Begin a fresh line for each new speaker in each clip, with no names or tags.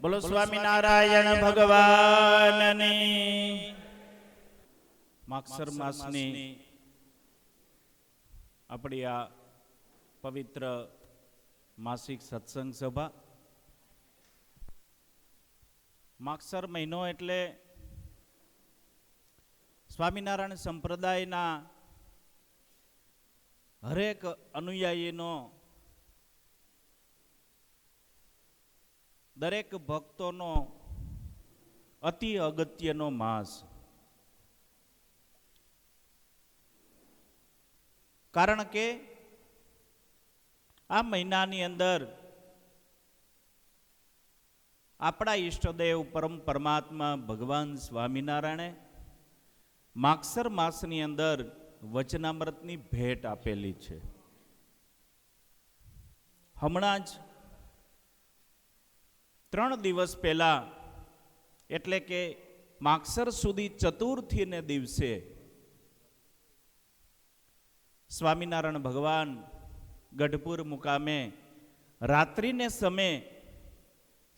બોલો સ્વામિનારાયણ ભગવાનની. માક્ષર માસની આપણી આ પવિત્ર માસિક સત્સંગ સભા. માક્ષર મહિનો એટલે સ્વામિનારાયણ સંપ્રદાયના હરેક અનુયાયીનો દરેક ભક્તોનો અતિ અગત્યનો માસ. કારણ કે આ મહિનાની અંદર આપણા ઈષ્ટદેવ પરમ પરમાત્મા ભગવાન સ્વામિનારાયણે માક્ષર માસની અંદર વચનામૃતની ભેટ આપેલી છે. હમણાં જ ત્રણ દિવસ પહેલાં, એટલે કે માક્ષર સુધી ચતુર્થીને દિવસે, સ્વામિનારાયણ ભગવાન ગઢપુર મુકામે રાત્રિને સમયે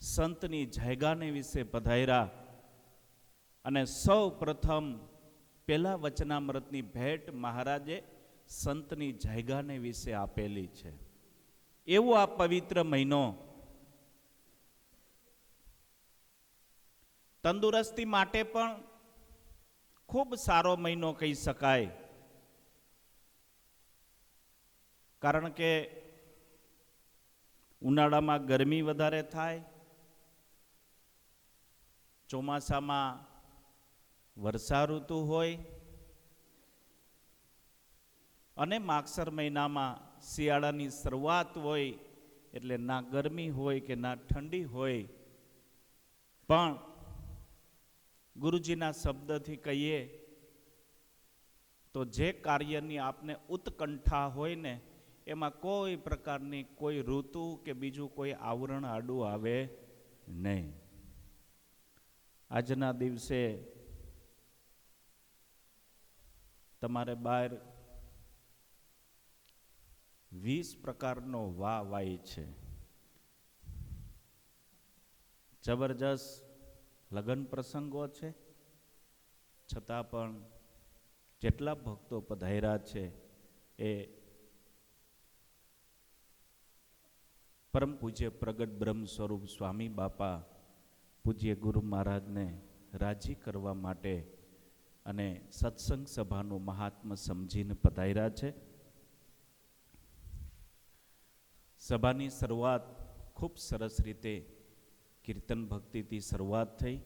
સંતની જાયગાને વિશે પધાર્યા અને સૌ પ્રથમ પહેલા વચનામૃતની ભેટ મહારાજે સંતની જાયગાને વિશે આપેલી છે. એવો આ પવિત્ર મહિનો તંદુરસ્તી માટે પણ ખૂબ સારો મહિનો કહી શકાય. કારણ કે ઉનાળામાં ગરમી વધારે થાય, ચોમાસામાં વર્ષા ઋતુ હોય અને માગસર મહિનામાં શિયાળાની શરૂઆત હોય એટલે ના ગરમી હોય કે ના ઠંડી હોય, પણ ગુરુજીના શબ્દથી કહીએ તો જે કાર્યની આપને ઉત્કંઠા હોય ને, એમાં કોઈ પ્રકારની કોઈ ઋતુ કે બીજું કોઈ આવરણ આડું આવે નહીં. આજના દિવસે તમારે બહાર વીસ પ્રકારનો વા વાય છે. જબરજસ્ત લગ્ન પ્રસંગો છે. છતાં પણ જેટલા ભક્તો પધાર્યા છે એ પરમ પૂજ્ય પ્રગટ બ્રહ્મ સ્વરૂપ સ્વામી બાપા પૂજ્ય ગુરુ મહારાજને રાજી કરવા માટે અને સત્સંગ સભાનું મહાત્મ સમજીને પધાર્યા છે. સભાની શરૂઆત ખૂબ સરસ રીતે કીર્તન ભક્તિથી શરૂઆત થઈ.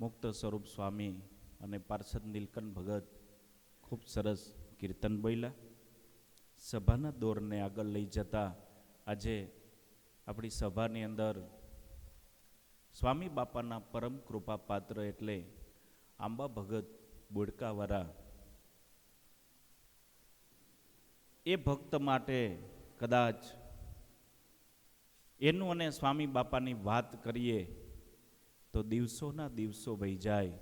મુક્ત સ્વરૂપ સ્વામી અને પાર્ષદ નીલકંઠ ભગત ખૂબ સરસ કીર્તન બોલ્યા. સભાના દોરને આગળ લઈ જતા આજે આપણી સભાની અંદર સ્વામી બાપાના પરમ કૃપા પાત્ર એટલે આંબા ભગત બોડકાવાળા. એ ભક્ત માટે કદાચ એનું અને સ્વામી બાપાની વાત કરીએ, તો દિવસોના દિવસો વહી જાય,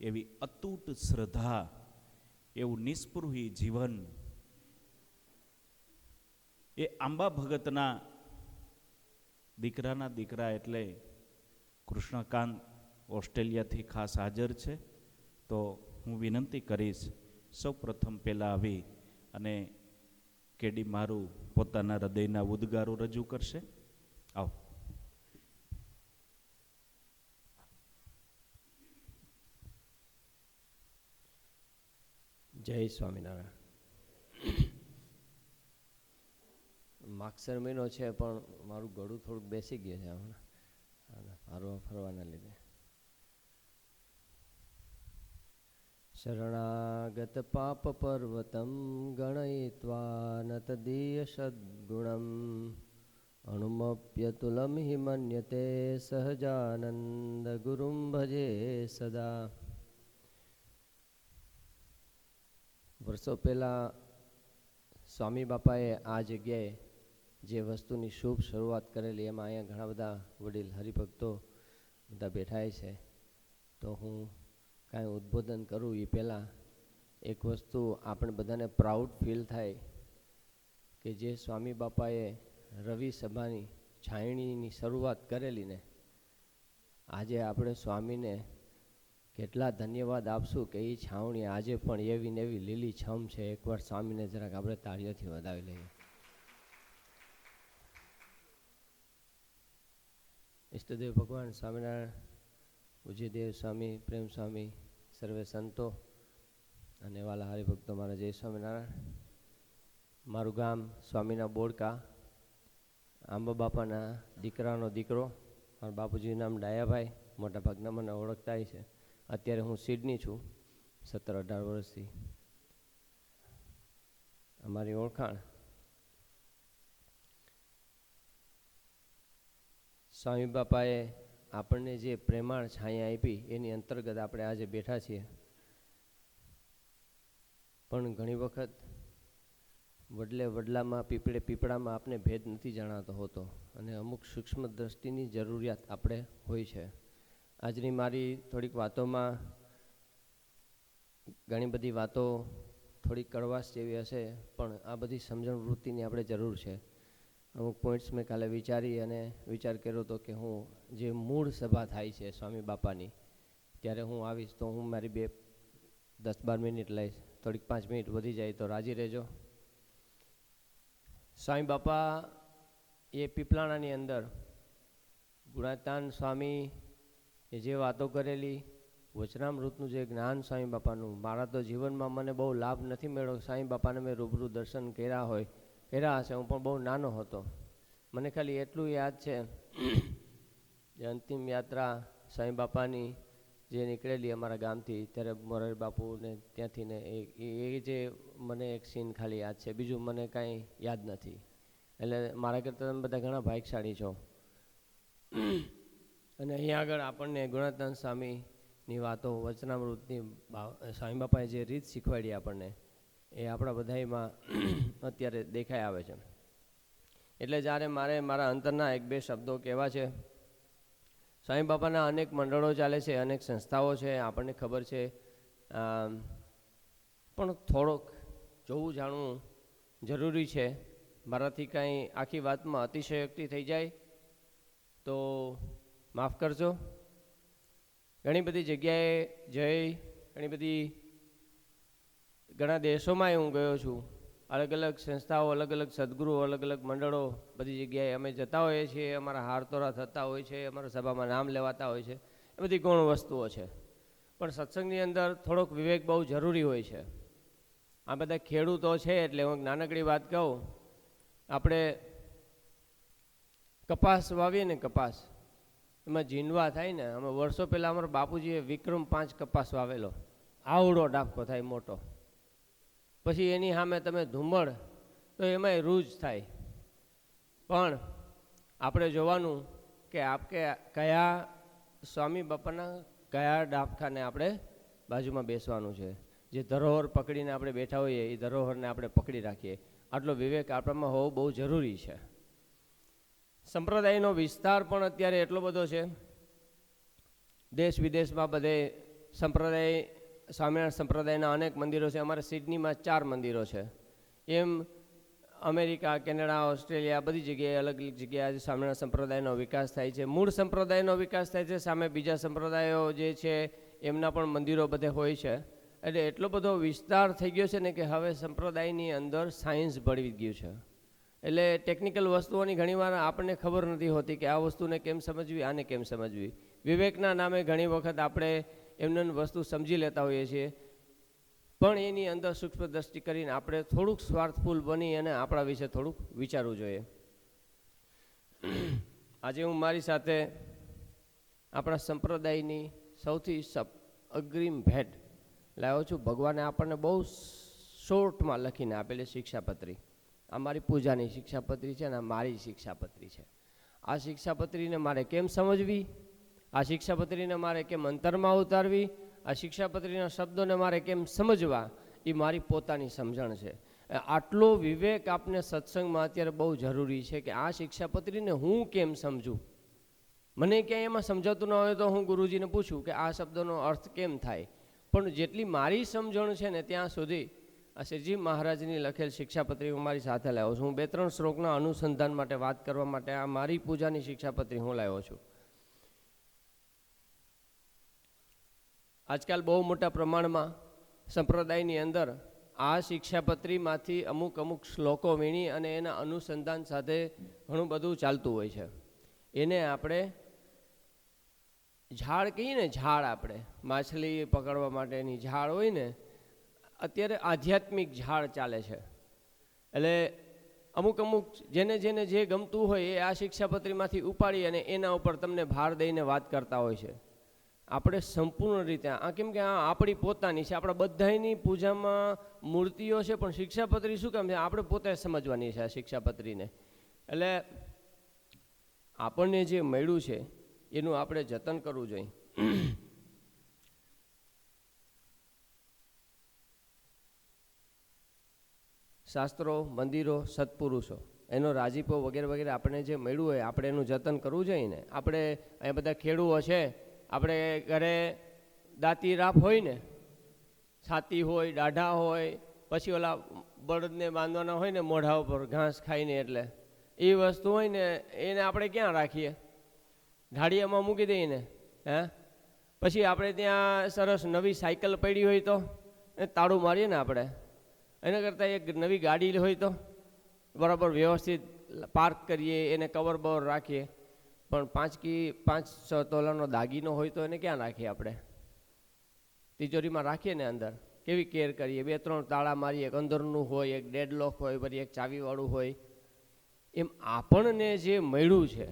એવી અતૂટ શ્રદ્ધા, એવું નિસ્પૃહી જીવન, એ આંબા ભગતના દીકરાના દીકરા એટલે કૃષ્ણકાંત ઓસ્ટ્રેલિયાથી ખાસ હાજર છે, તો હું વિનંતી કરીશ, સૌ પ્રથમ પહેલાં આવી અને કેડી મારું પોતાના હૃદયના ઉદ્ગારો રજૂ કરશે આવો
જય સ્વામિનારાયણ. માગસર મહિનો છે, પણ મારું ગળું થોડુંક બેસી ગયું છે હમણાં. ફરવા ફરવાના લીધે. શરણાગત પાપ પર્વતમ ગણયિત્વા ન તદીય સદ્ગુણમ. અણુમપ્યતુલમ હિ મન્યતે સહજાનંદ ગુરુમ ભજે સદા. વર્ષો પહેલાં સ્વામી બાપાએ આ જગ્યાએ જે વસ્તુની શુભ શરૂઆત કરેલી, એમાં અહીંયા ઘણા બધા વડીલ હરિભક્તો બધા બેઠાય છે. તો હું કાંઈ ઉદ્બોધન કરું એ પહેલાં. એક વસ્તુ આપણે બધાને પ્રાઉડ ફીલ થાય કે જે સ્વામી બાપાએ રવિ સભાની છાયણીની શરૂઆત કરેલી ને, આજે આપણે સ્વામીને કેટલા ધન્યવાદ આપશું કે એ છાવણી આજે પણ એવી ને એવી લીલી છમ છે. એકવાર સ્વામીને જરાક આપણે તાળીઓથી વધાવી લઈએ. ઈષ્ટદેવ ભગવાન, સ્વામિનારાયણ ઉજયદેવ સ્વામી, પ્રેમ સ્વામી, સર્વે સંતો અને વાલા હરિભક્તો મારા જય સ્વામિનારાયણ. મારું ગામ સ્વામીના બોડકા, આંબા બાપાના દીકરાનો દીકરો, મારા બાપુજીનું નામ ડાયાભાઈ, મોટા ભાગના મને ઓળખતા છે. અત્યારે હું સિડની છું, સત્તર અઢાર વર્ષથી. અમારી ઓળખાણ સ્વામી બાપાએ આપણને જે પ્રેમાળ છાયા આપી, એની અંતર્ગત આપણે આજે બેઠા છીએ. પણ ઘણી વખત વડલે વડલામાં, પીપળે પીપળામાં આપણે ભેદ નથી જણાતો હોતો અને અમુક સૂક્ષ્મ દ્રષ્ટિની જરૂરિયાત આપણે હોય છે. આજની મારી થોડીક વાતોમાં ઘણી બધી વાતો થોડીક કડવાશ જેવી હશે, પણ આ બધી સમજણ વૃત્તિની આપણે જરૂર છે. અમુક પોઈન્ટ્સ મેં કાલે વિચારી અને વિચાર કર્યો હતો કે હું જે મૂળ સભા થાય છે સ્વામી બાપાની, ત્યારે હું આવીશ તો હું મારી બે દસ બાર મિનિટ લઈશ, થોડીક પાંચ મિનિટ વધી જાય તો રાજી રહેજો. સ્વામી બાપા એ પીપલાણાની અંદર ગુણાતાન સ્વામી એ જે વાતો કરેલી, વચનામૃતનું જે જ્ઞાન સ્વામી બાપાનું, મારા તો જીવનમાં મને બહુ લાભ નથી મળ્યો. સ્વામી બાપાને મેં રૂબરૂ દર્શન કર્યા હોય, કર્યા હશે, હું પણ બહુ નાનો હતો. મને ખાલી એટલું યાદ છે જે અંતિમ યાત્રા સ્વામી બાપાની જે નીકળેલી અમારા ગામથી, ત્યારે મોરારી બાપુને ત્યાંથી ને એ જે મને એક સીન ખાલી યાદ છે. બીજું મને કાંઈ યાદ નથી. એટલે મારા કરતાં તમે બધા ઘણા ભાગશાળી છો. અને અહીંયા આગળ આપણને ગુણાતાન સ્વામીની વાતો, વચનામૃતની સ્વામી બાપાએ જે રીત શીખવાડી આપણને, એ આપણા બધામાં અત્યારે દેખાઈ આવે છે. એટલે જ્યારે મારે મારા અંતરના એક બે શબ્દો કહેવા છે સ્વામી બાપાના અનેક મંડળો ચાલે છે, અનેક સંસ્થાઓ છે, આપણને ખબર છે પણ થોડોક જોવું જાણવું જરૂરી છે. મારાથી કાંઈ આખી વાતમાં અતિશયોક્તિ થઈ જાય તો માફ કરજો. ઘણી બધી જગ્યાએ જઈ, ઘણી બધી, ઘણા દેશોમાં હું ગયો છું. અલગ અલગ સંસ્થાઓ, અલગ અલગ સદગુરુ અલગ અલગ મંડળો, બધી જગ્યાએ અમે જતા હોઈએ છીએ, અમારા હારતોરા થતા હોય છે, અમારા સભામાં નામ લેવાતા હોય છે. એ બધી ગૌણ વસ્તુઓ છે. પણ સત્સંગની અંદર થોડોક વિવેક બહુ જરૂરી હોય છે. આ બધા ખેડૂતો છે એટલે હું નાનકડી વાત કહું. આપણે કપાસ વાવીએ ને કપાસ એમાં જીંડવા થાય ને અમે વર્ષો પહેલાં અમારા બાપુજીએ વિક્રમ પાંચ કપાસ વાવેલો. આવડો ડાબકો થાય મોટો. પછી એની સામે તમે ધુમ્મડ, તો એમાંય રૂજ થાય. પણ આપણે જોવાનું કે આપકે કયા સ્વામી બાપાના કયા ડાબખાને આપણે બાજુમાં બેસવાનું છે. જે ધરોહર પકડીને આપણે બેઠા હોઈએ, એ ધરોહરને આપણે પકડી રાખીએ. આટલો વિવેક આપણામાં હોવો બહુ જરૂરી છે. સંપ્રદાયનો વિસ્તાર પણ અત્યારે એટલો બધો છે. દેશ વિદેશમાં બધે સંપ્રદાય, સ્વામિનારાયણ સંપ્રદાયના અનેક મંદિરો છે. અમારે સિડનીમાં ચાર મંદિરો છે. એમ અમેરિકા, કેનેડા, ઓસ્ટ્રેલિયા બધી જગ્યાએ અલગ અલગ જગ્યાએ આજે સ્વામિનારાયણ સંપ્રદાયનો વિકાસ થાય છે. મૂળ સંપ્રદાયનો વિકાસ થાય છે, સામે બીજા સંપ્રદાયો જે છે એમના પણ મંદિરો બધે હોય છે. એટલે એટલો બધો વિસ્તાર થઈ ગયો છે ને કે હવે સંપ્રદાયની અંદર સાયન્સ ભળી ગયું છે. એટલે ટેકનિકલ વસ્તુઓની ઘણીવાર આપણને ખબર નથી હોતી કે આ વસ્તુને કેમ સમજવી, આને કેમ સમજવી. વિવેકના નામે ઘણી વખત આપણે એમને વસ્તુ સમજી લેતા હોઈએ છીએ, પણ એની અંદર સૂક્ષ્મ દ્રષ્ટિ કરીને આપણે થોડુંક સ્વાર્થફૂલ બની અને આપણા વિશે થોડુંક વિચારવું જોઈએ. આજે હું મારી સાથે આપણા સંપ્રદાયની સૌથી અગ્રિમ ભેટ લાવ્યો છું. ભગવાને આપણને બહુ શોર્ટમાં લખીને આપેલી શિક્ષાપત્રી. આ મારી પૂજાની શિક્ષાપત્રી છે અને આ મારી શિક્ષાપત્રી છે. આ શિક્ષાપત્રીને મારે કેમ સમજવી? આ શિક્ષાપત્રીને મારે કેમ અંતરમાં ઉતારવી? આ શિક્ષાપત્રીના શબ્દોને મારે કેમ સમજવા? એ મારી પોતાની સમજણ છે. આટલો વિવેક આપને સત્સંગમાં અત્યારે બહુ જરૂરી છે કે આ શિક્ષાપત્રીને હું કેમ સમજું? મને ક્યાંય એમાં સમજાતું ન હોય તો હું ગુરુજીને પૂછું કે આ શબ્દોનો અર્થ કેમ થાય? પણ જેટલી મારી સમજણ છે ને ત્યાં સુધી આ શ્રીજી મહારાજની લખેલ શિક્ષાપત્રી હું મારી સાથે લાવ્યો છું. હું બે ત્રણ શ્લોકના અનુસંધાન માટે વાત કરવા માટે આ મારી પૂજાની શિક્ષાપત્રી હું લાવ્યો છું. આજકાલ બહુ મોટા પ્રમાણમાં સંપ્રદાયની અંદર આ શિક્ષાપત્રીમાંથી અમુક અમુક શ્લોકો વીણી અને એના અનુસંધાન સાથે ઘણું બધું ચાલતું હોય છે. એને આપણે ઝાડ કહીએ ને ઝાડ આપણે. માછલી પકડવા માટેની ઝાડ હોય ને અત્યારે આધ્યાત્મિક ઝાડ ચાલે છે. એટલે અમુક અમુક જેને જેને જે ગમતું હોય એ આ શિક્ષાપત્રીમાંથી ઉપાડી અને એના ઉપર તમને ભાર દઈને વાત કરતા હોય છે. આપણે સંપૂર્ણ રીતે આ કેમ કે આ આપણી પોતાની છે. આપણા બધાની પૂજામાં મૂર્તિઓ છે, પણ શિક્ષાપત્રી શું કેમ છે? આપણે પોતે સમજવાની છે આ શિક્ષાપત્રીને. એટલે આપણને જે મળ્યું છે, એનું આપણે જતન કરવું જોઈએ. શાસ્ત્રો, મંદિરો, સત્પુરુષો. એનો રાજીપો વગેરે વગેરે આપણને જે મળ્યું હોય, આપણે એનું જતન કરવું જોઈએ ને. આપણે અહીંયા બધા ખેડૂઓ છે, આપણે ઘરે દાંતી રાફ હોય ને, છાતી હોય, દાઢા હોય, પછી ઓલા બળદને બાંધવાના હોય ને, મોઢા ઉપર ઘાસ ખાઈને એટલે. એ વસ્તુ હોય ને, એને આપણે ક્યાં રાખીએ? ઢાળિયામાં મૂકી દઈએ હે? પછી આપણે ત્યાં સરસ નવી સાયકલ પડી હોય તો એ તાળું મારીએ ને આપણે. એના કરતાં એક નવી ગાડી હોય તો બરાબર વ્યવસ્થિત પાર્ક કરીએ, એને કવર બવર રાખીએ. પણ પાંચ કી, પાંચ છ તોલાનો દાગીનો હોય તો એને ક્યાં રાખીએ આપણે? તિજોરીમાં રાખીએ ને અંદર? કેવી કેર કરીએ? બે, ત્રણ તાળા મારીએ, એક અંદરનું હોય, એક ડેડલોક હોય, પછી એક ચાવીવાળું હોય. એમ આપણને જે મળ્યું છે,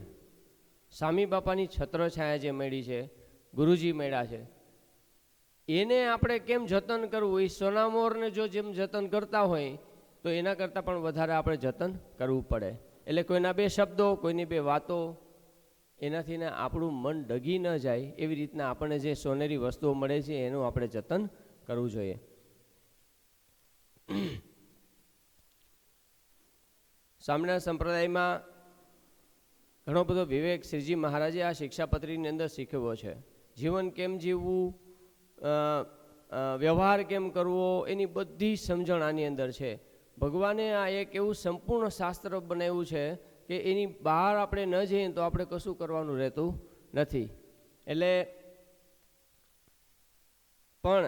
સ્વામી બાપાની છત્રછાયા જે મળી છે, ગુરુજી મળ્યા છે એને આપણે કેમ જતન કરવું? એ સોનામોરને જો જેમ જતન કરતા હોય, તો એના કરતાં પણ વધારે આપણે જતન કરવું પડે. એટલે કોઈના બે શબ્દો, કોઈની બે વાતો, એનાથી ને આપણું મન ડગી ન જાય, એવી રીતના આપણને જે સોનેરી વસ્તુઓ મળે છે, એનું આપણે જતન કરવું જોઈએ. સામના સંપ્રદાયમાં ઘણો બધો વિવેક શ્રીજી મહારાજે આ શિક્ષાપત્રીની અંદર શીખવ્યો છે. જીવન કેમ જીવવું? વ્યવહાર કેમ કરવો એની બધી સમજણ આની અંદર છે. ભગવાને આ એક એવું સંપૂર્ણ શાસ્ત્ર બનાવ્યું છે કે એની બહાર આપણે ન જઈએ તો આપણે કશું કરવાનું રહેતું નથી. એટલે પણ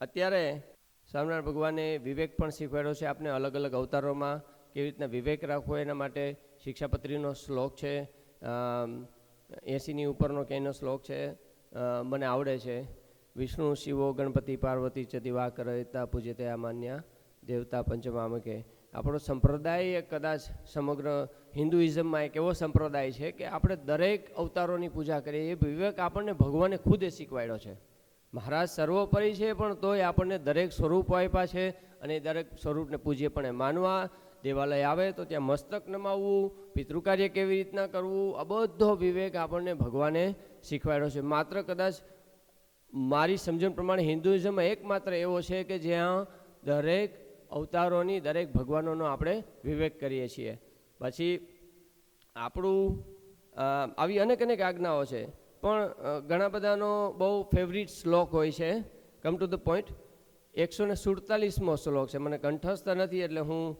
અત્યારે સ્વામિનારાયણ ભગવાને વિવેક પણ શીખવાડ્યો છે. આપણે અલગ અલગ અવતારોમાં કેવી રીતના વિવેક રાખવો એના માટે શિક્ષાપત્રીનો શ્લોક છે. એંસીની ઉપરનો ક્યાંયનો શ્લોક છે. મને આવડે છે. વિષ્ણુ, શિવો, ગણપતિ, પાર્વતી ચ દિવા કરતા પૂજ્ય આ માન્ય દેવતા પંચમામકે આપણો સંપ્રદાય કદાચ સમગ્ર હિન્દુઇઝમમાં એક એવો સંપ્રદાય છે કે આપણે દરેક અવતારોની પૂજા કરીએ. એ વિવેક આપણને ભગવાને ખુદે શીખવાડ્યો છે. મહારાજ સર્વોપરી છે, પણ તોય આપણને દરેક સ્વરૂપ આપ્યા છે અને એ દરેક સ્વરૂપને પૂજ્ય પણ માનવા. દેવાલય આવે તો ત્યાં મસ્તક નમાવવું, પિતૃકાર્ય કેવી રીતના કરવું, આ બધો વિવેક આપણને ભગવાને શીખવાડ્યો છે. માત્ર કદાચ મારી સમજણ પ્રમાણે હિન્દુઇઝમ એકમાત્ર એવો છે કે જ્યાં દરેક અવતારોની દરેક ભગવાનોનો આપણે વિવેક કરીએ છીએ. પછી આપણું આવી અનેક અનેક આજ્ઞાઓ છે. પણ ઘણા બધાનો બહુ ફેવરિટ શ્લોક હોય છે. કમ ટુ ધ પોઈન્ટ એકસો ને સુડતાલીસમો શ્લોક છે. મને કંઠસ્થ નથી એટલે હું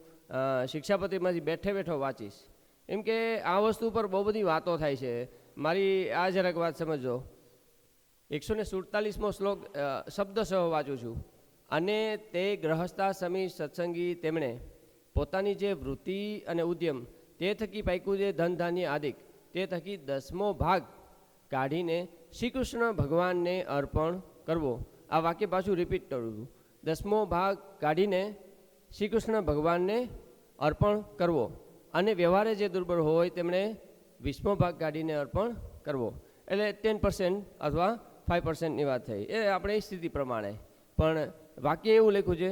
શિક્ષાપતિમાંથી બેઠે બેઠો વાંચીશ. એમ કે આ વસ્તુ પર બહુ બધી વાતો થાય છે. મારી, આ જરાક વાત સમજો એકસો ને સુડતાલીસમો શ્લોક શબ્દ સહ વાંચું છું. અને તે ગ્રહસ્થા સમી સત્સંગી તેમણે પોતાની જે વૃત્તિ અને ઉદ્યમ, તે થકી પાક્યું જે ધન ધાન્ય આદિક. તે થકી દસમો ભાગ કાઢીને શ્રી કૃષ્ણ ભગવાનને અર્પણ કરવો. આ વાક્ય પાછું રિપીટ કરું છું. દસમો ભાગ કાઢીને શ્રી કૃષ્ણ ભગવાનને અર્પણ કરવો. અને વ્યવહારે જે દુર્બળ હોય તેમણે વીસમો ભાગ કાઢીને અર્પણ કરવો. એટલે ટેન પર્સન્ટ અથવા ફાઇવ પર્સન્ટની વાત થઈ એ આપણે સ્થિતિ પ્રમાણે પણ વાક્ય એવું લખ્યું છે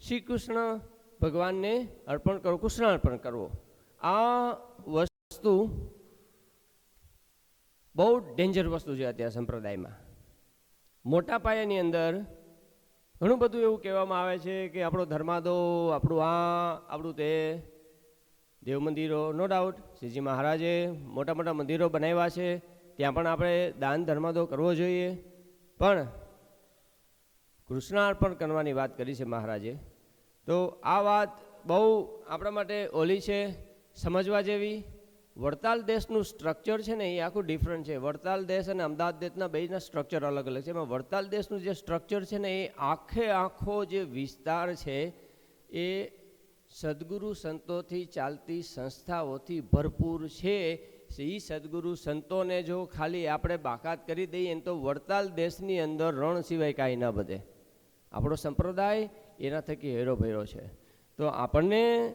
શ્રી કૃષ્ણ ભગવાનને અર્પણ કરવું કૃષ્ણ અર્પણ કરવો આ વસ્તુ બહુ ડેન્જર વસ્તુ છે અત્યારે સંપ્રદાયમાં મોટા પાયાની અંદર ઘણું બધું એવું કહેવામાં આવે છે કે આપણો ધર્માદો આપણું આ આપણું તે દેવ મંદિરો નો ડાઉટ શ્રીજી મહારાજે મોટા મોટા મંદિરો બનાવ્યા છે ત્યાં પણ આપણે દાન ધર્માદો કરવો જોઈએ. પણ કૃષ્ણાર્પણ કરવાની વાત કરી છે મહારાજે. તો આ વાત બહુ આપણા માટે ઓલી છે, સમજવા જેવી. વડતાલ દેશનું સ્ટ્રક્ચર છે ને એ આખું ડિફરન્ટ છે. વડતાલ દેશ અને અમદાવાદ દેશના બેના સ્ટ્રક્ચર અલગ અલગ છે. એમાં વડતાલ દેશનું જે સ્ટ્રક્ચર છે ને એ આખે આખો જે વિસ્તાર છે, એ સદગુરુ સંતોથી ચાલતી સંસ્થાઓથી ભરપૂર છે. એ સદગુરુ સંતોને જો ખાલી આપણે બાકાત કરી દઈએ ને તો વડતાલ દેશની અંદર રણ સિવાય કાંઈ ના બધે. આપણો સંપ્રદાય એના થકી હેરો ભેરો છે. તો આપણને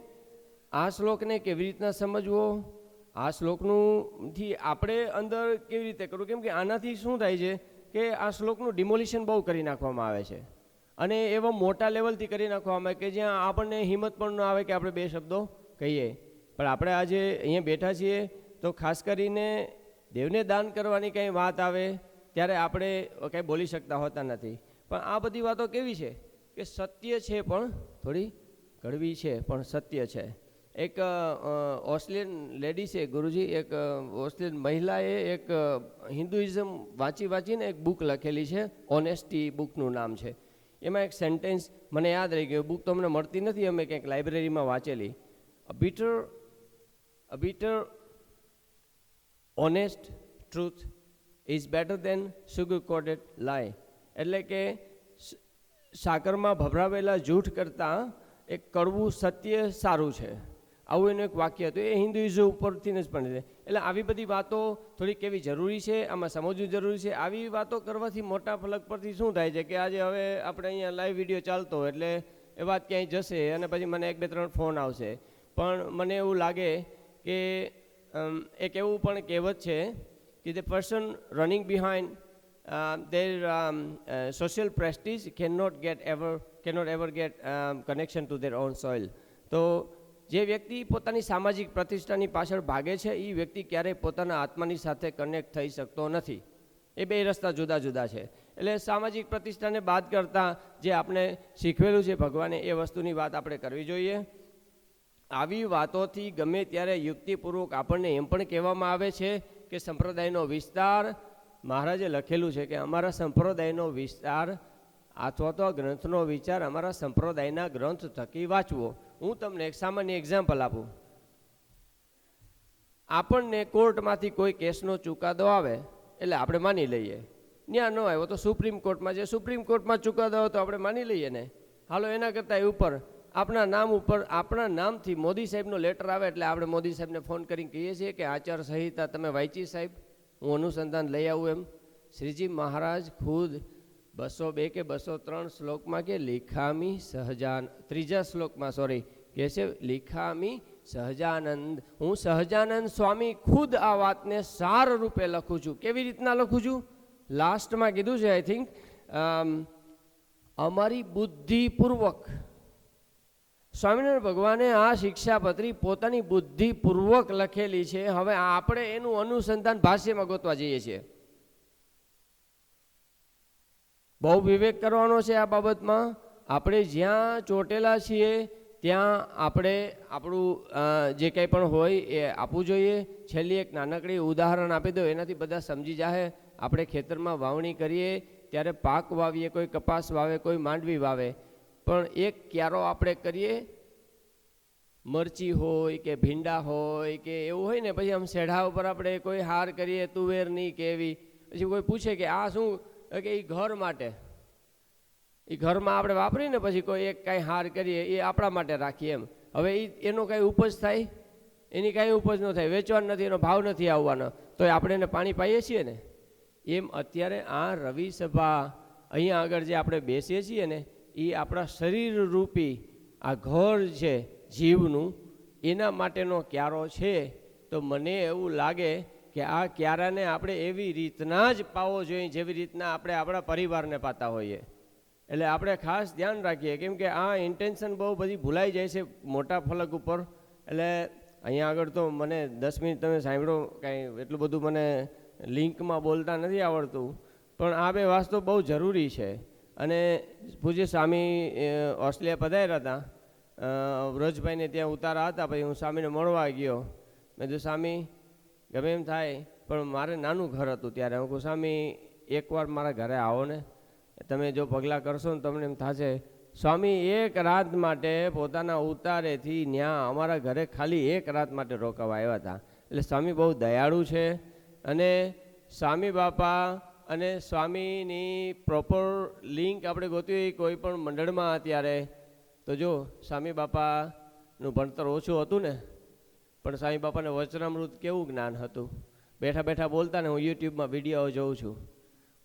આ શ્લોકને કેવી રીતના સમજવો? આ શ્લોકનું થી આપણે અંદર કેવી રીતે કરવું? કેમ કે આનાથી શું થાય છે કે આ શ્લોકનું ડિમોલિશન બહુ કરી નાખવામાં આવે છે. અને એવા મોટા લેવલથી કરી નાખવામાં આવે કે જ્યાં આપણને હિંમત પણ ન આવે કે આપણે બે શબ્દો કહીએ. પણ આપણે આજે અહીંયા બેઠા છીએ તો ખાસ કરીને દેવને દાન કરવાની કંઈ વાત આવે ત્યારે આપણે કંઈ બોલી શકતા હોતા નથી. પણ આ બધી વાતો કેવી છે કે સત્ય છે પણ થોડી કડવી છે, પણ સત્ય છે. એક ઓસ્ટ્રેલિયન લેડી છે, ગુરુજી, એક ઓસ્ટ્રેલિયન મહિલાએ એક હિન્દુઇઝમ વાંચી વાંચીને એક બુક લખેલી છે ઓનેસ્ટી બુકનું નામ છે. એમાં એક સેન્ટેન્સ મને યાદ રહી ગયું બુક તો અમને મળતી નથી, અમે ક્યાંક લાઇબ્રેરીમાં વાંચેલી. A bitter a bitter honest truth is better than sugar coated lie એટલે કે સાકરમાં ભભરાવેલા જૂઠ કરતાં એક કડવું સત્ય સારું છે. આવું એનું એક વાક્ય હતું. એ હિન્દુઇઝમ ઉપરથી જ પણ એટલે આવી બધી વાતો થોડી કેવી જરૂરી છે, આમાં સમજવું જરૂરી છે. આવી વાતો કરવાથી મોટા ફલક પરથી શું થાય છે કે આજે હવે આપણે અહીંયા લાઈવ વીડિયો ચાલતો એટલે એ વાત ક્યાંય જશે અને પછી મને એક બે ત્રણ ફોન આવશે. પણ મને એવું લાગે કે એક એવું પણ કહેવત છે કે the person running behind their social prestige can not get ever can not ever get connection to their own soil તો જે વ્યક્તિ પોતાની સામાજિક પ્રતિષ્ઠાની પાછળ ભાગે છે એ વ્યક્તિ ક્યારેય પોતાના આત્માની સાથે કનેક્ટ થઈ શકતો નથી. એ બે રસ્તા જુદા જુદા છે. એટલે સામાજિક પ્રતિષ્ઠાને બાદ કરતાં જે આપણે શીખવેલું છે ભગવાને, એ વસ્તુની વાત આપણે કરવી જોઈએ. આવી વાતોથી ગમે ત્યારે યુક્તિપૂર્વક આપણને એમ પણ કહેવામાં આવે છે કે સંપ્રદાયનો વિસ્તાર, મહારાજે લખેલું છે કે અમારા સંપ્રદાયનો વિસ્તાર અથવા તો ગ્રંથનો વિચાર અમારા સંપ્રદાયના ગ્રંથ થકી વાંચવો. હું તમને એક સામાન્ય એક્ઝામ્પલ આપું. આપણને કોર્ટમાંથી કોઈ કેસનો ચુકાદો આવે, એટલે આપણે માની લઈએ. ત્યાં ન આવ્યો તો સુપ્રીમ કોર્ટમાં જે સુપ્રીમ કોર્ટમાં ચુકાદો તો આપણે માની લઈએ ને. હાલો, એના કરતાં એ ઉપર. આપણા નામ ઉપર, આપણા નામથી મોદી સાહેબનો લેટર આવે એટલે આપણે મોદી સાહેબને ફોન કરીને કહીએ છીએ કે આચાર સંહિતા તમે વાંચી સાહેબ, હું અનુસંધાન લઈ આવું એમ. શ્રીજી મહારાજ ખુદ બસો બે કે બસો ત્રણ શ્લોકમાં કે લિખામી સહજાન, ત્રીજા શ્લોકમાં સોરી કે છે, લિખામી સહજાનંદ. હું સહજાનંદ સ્વામી ખુદ આ વાતને સાર રૂપે લખું છું. કેવી રીતના લખું છું? લાસ્ટમાં કીધું છે આઈ થિંક અમારી બુદ્ધિપૂર્વક સ્વામિનારાયણ ભગવાને આ શિક્ષાપત્રી પોતાની બુદ્ધિપૂર્વક લખેલી છે. હવે આપણે એનું અનુસંધાન ભાષ્યમાં ગોતવા જઈએ છીએ. બહુ વિવેક કરવાનો છે આ બાબતમાં. આપણે જ્યાં ચોટેલા છીએ, ત્યાં આપણે આપણું જે કંઈ પણ હોય એ આપવું જોઈએ. છેલ્લી એક નાનકડી ઉદાહરણ આપી દો એનાથી બધા સમજી જાહે. આપણે ખેતરમાં વાવણી કરીએ, ત્યારે પાક વાવીએ, કોઈ કપાસ વાવે, કોઈ માંડવી વાવે. પણ એક ક્યારો આપણે કરીએ, મરચી હોય કે ભીંડા હોય કે એવું હોય ને, પછી આમ સેઢા ઉપર આપણે કોઈ હાર કરીએ તુવેરની કે એવી, પછી કોઈ પૂછે કે આ શું કે એ ઘર માટે. એ ઘરમાં આપણે વાપરીએ ને, પછી કોઈ એક કાંઈ હાર કરીએ, એ આપણા માટે રાખીએ એમ. હવે એ એનો કાંઈ ઉપજ થાય? એની કાંઈ ઉપજ ન થાય, વેચવાનો નથી, એનો ભાવ નથી આવવાનો. તો આપણે એને પાણી પાઈએ છીએ ને? એમ અત્યારે આ રવિ સભા અહીંયા આગળ જે આપણે બેસીએ છીએ ને એ આપણા શરીર રૂપી આ ઘર છે જીવનું, એના માટેનો ક્યારો છે, તો મને એવું લાગે કે આ ક્યારાને આપણે એવી રીતના જ પાવો જોઈએ જેવી રીતના આપણે આપણા પરિવારને પાતા હોઈએ. એટલે આપણે ખાસ ધ્યાન રાખીએ, કેમ કે આ ઇન્ટેન્શન બહુ બધી ભૂલાઈ જાય છે મોટા ફલક ઉપર. એટલે અહીંયા આગળ તો મને દસ મિનિટ તમે સાંભળો, કાંઈ એટલું બધું મને લિંકમાં બોલતા નથી આવડતું. પણ આ બે વાસ્તુ બહુ જરૂરી છે. અને પૂજ્ય સ્વામી ઓસ્ટ્રેલિયા પધાર્યા હતા. વ્રજભાઈને ત્યાં ઉતારા હતા, પછી હું સ્વામીને મળવા ગયો. મેં કીધું, સ્વામી, ગમે એમ થાય, પણ મારે નાનું ઘર હતું ત્યારે. હું કહું સ્વામી, એકવાર મારા ઘરે આવો ને. તમે જો પગલાં કરશો ને, તમને એમ થશે. સ્વામી, એક રાત માટે પોતાના ઉતારેથી ત્યાં અમારા ઘરે ખાલી એક રાત માટે રોકાવા આવ્યા હતા. એટલે સ્વામી બહુ દયાળુ છે. અને સ્વામી બાપા અને સ્વામીની પ્રોપર લિંક આપણે ગોતવી કોઈ પણ મંડળમાં અત્યારે, તો જો સ્વામી બાપાનું ભણતર ઓછું હતું ને, પણ સ્વામી બાપાને વચનામૃત કેવું જ્ઞાન હતું? બેઠા બેઠા બોલતા ને હું યુટ્યુબમાં વીડિયો જોઉં છું.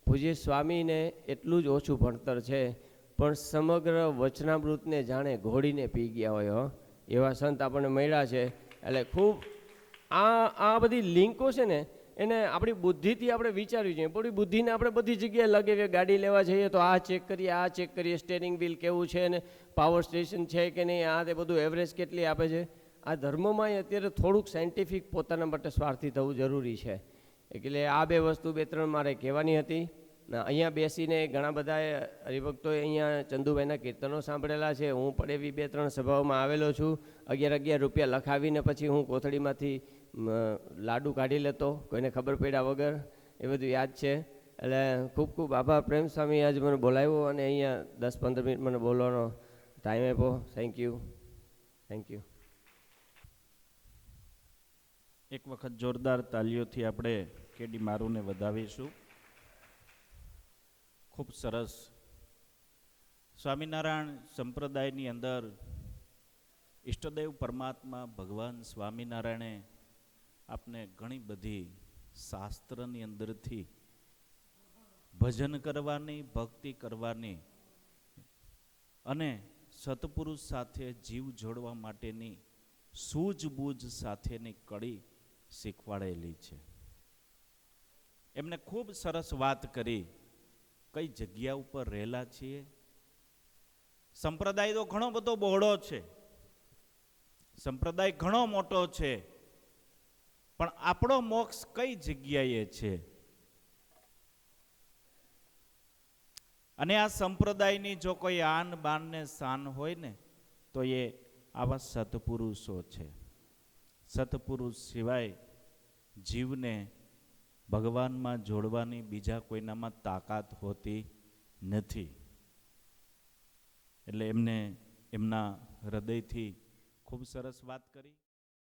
પૂજ્ય સ્વામીને એટલું જ ઓછું ભણતર છે, પણ સમગ્ર વચનામૃતને જાણે ઘોડીને પી ગયા હોય એવા સંત આપણને મળ્યા છે. એટલે ખૂબ આ આ બધી લિંકો છે ને એને આપણી બુદ્ધિથી આપણે વિચારવી જોઈએ. પૂરી બુદ્ધિને આપણે બધી જગ્યાએ લગાવીએ ગાડી લેવા જઈએ તો આ ચેક કરીએ, આ ચેક કરીએ સ્ટેરિંગ વ્હીલ કેવું છે ને પાવર સ્ટેશન છે કે નહીં, આ તે બધું એવરેજ કેટલી આપે છે? આ ધર્મમાં અત્યારે થોડુંક સાયન્ટિફિક પોતાના માટે સ્વાર્થી થવું જરૂરી છે. એટલે આ બે વસ્તુ બે ત્રણ મારે કહેવાની હતી. ને અહીંયા બેસીને ઘણા બધા હરિભક્તોએ અહીંયા ચંદુભાઈના કીર્તનો સાંભળેલા છે. હું પણ એવી બે ત્રણ સભાઓમાં આવેલો છું. અગિયાર અગિયાર રૂપિયા લખાવીને પછી હું કોથળીમાંથી લાડુ કાઢી લેતો, કોઈને ખબર પડ્યા વગર, એ બધું યાદ છે. એટલે ખૂબ ખૂબ આભાર પ્રેમ સ્વામી, આજે મને બોલાવ્યો અને અહીંયા દસ પંદર મિનિટ મને બોલવાનો ટાઈમ આપ્યો. થેન્ક યુ થેન્ક યુ
એક વખત જોરદાર તાલીઓથી આપણે કેડી મારુને વધાવીશું. ખૂબ સરસ. સ્વામિનારાયણ સંપ્રદાયની અંદર ઈષ્ટદેવ પરમાત્મા ભગવાન સ્વામિનારાયણે આપને ઘણી બધી શાસ્ત્રની અંદરથી ભજન કરવાની, ભક્તિ કરવાની અને સત્પુરુષ સાથે જીવ જોડવા માટેની સૂઝબૂઝ સાથેની કડી શીખવાડેલી છે. એમને ખૂબ સરસ વાત કરી, કઈ જગ્યા ઉપર રહેલા છીએ? સંપ્રદાય તો ઘણો બધો બહોળો છે. સંપ્રદાય ઘણો મોટો છે. પણ આપણો મોક્ષ કઈ જગ્યાએ છે? અને આ સંપ્રદાયની જો કોઈ આન બાન ને શાન હોય ને, તો એ આવા સત્પુરુષો છે. સત્પુરુષ સિવાય જીવને ભગવાનમાં જોડવાની બીજા કોઈનામાં તાકાત હોતી નથી. એટલે એમને એમના હૃદયથી ખૂબ સરસ વાત કરી.